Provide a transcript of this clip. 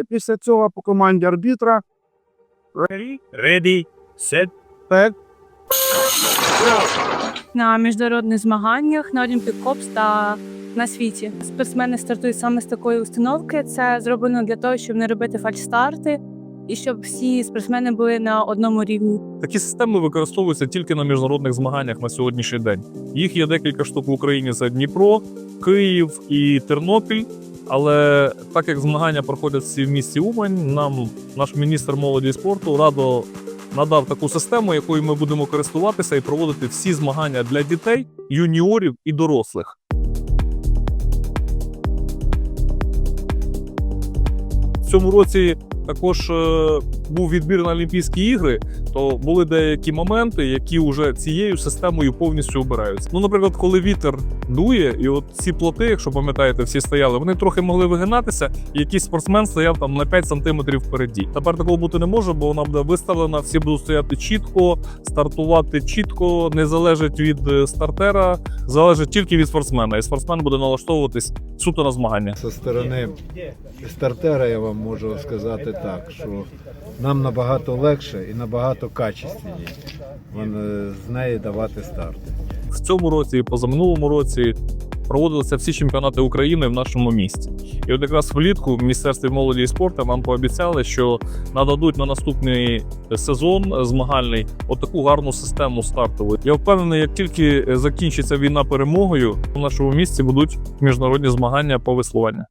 І після цього по команді арбітра Ready, ready, set. так, на міжнародних змаганнях на Olympic та на світі. Спортсмени стартують саме з такої установки. Це зроблено для того, щоб не робити фальшстарти і щоб всі спортсмени були на одному рівні. Такі системи використовуються тільки на міжнародних змаганнях на сьогоднішній день. Їх є декілька штук в Україні: це Дніпро, Київ і Тернопіль. Але так як змагання проходять всі в місті Умань, нам наш міністр молоді і спорту радо надав таку систему, якою ми будемо користуватися і проводити всі змагання для дітей, юніорів і дорослих. В цьому році також е, був відбір на Олімпійські ігри, то були деякі моменти, які вже цією системою повністю обираються. Ну, наприклад, коли вітер дує, і от ці плоти, якщо пам'ятаєте, всі стояли, вони трохи могли вигинатися, і якийсь спортсмен стояв там на 5 сантиметрів впереді. Тепер такого бути не може, бо вона буде виставлена, всі будуть стояти чітко, стартувати чітко, не залежить від е, стартера, залежить тільки від спортсмена. І спортсмен буде налаштовуватись суто на змагання. Со сторони стартера я вам можу сказати так, що нам набагато легше і набагато качественніше з неї давати старти. в цьому році і позаминулому році проводилися всі чемпіонати України в нашому місті. І от якраз влітку в Міністерстві молоді і спорту нам пообіцяли, що нададуть на наступний сезон змагальний отаку гарну систему стартову. Я впевнений, як тільки закінчиться війна перемогою, в нашому місті будуть міжнародні змагання по веслуванню.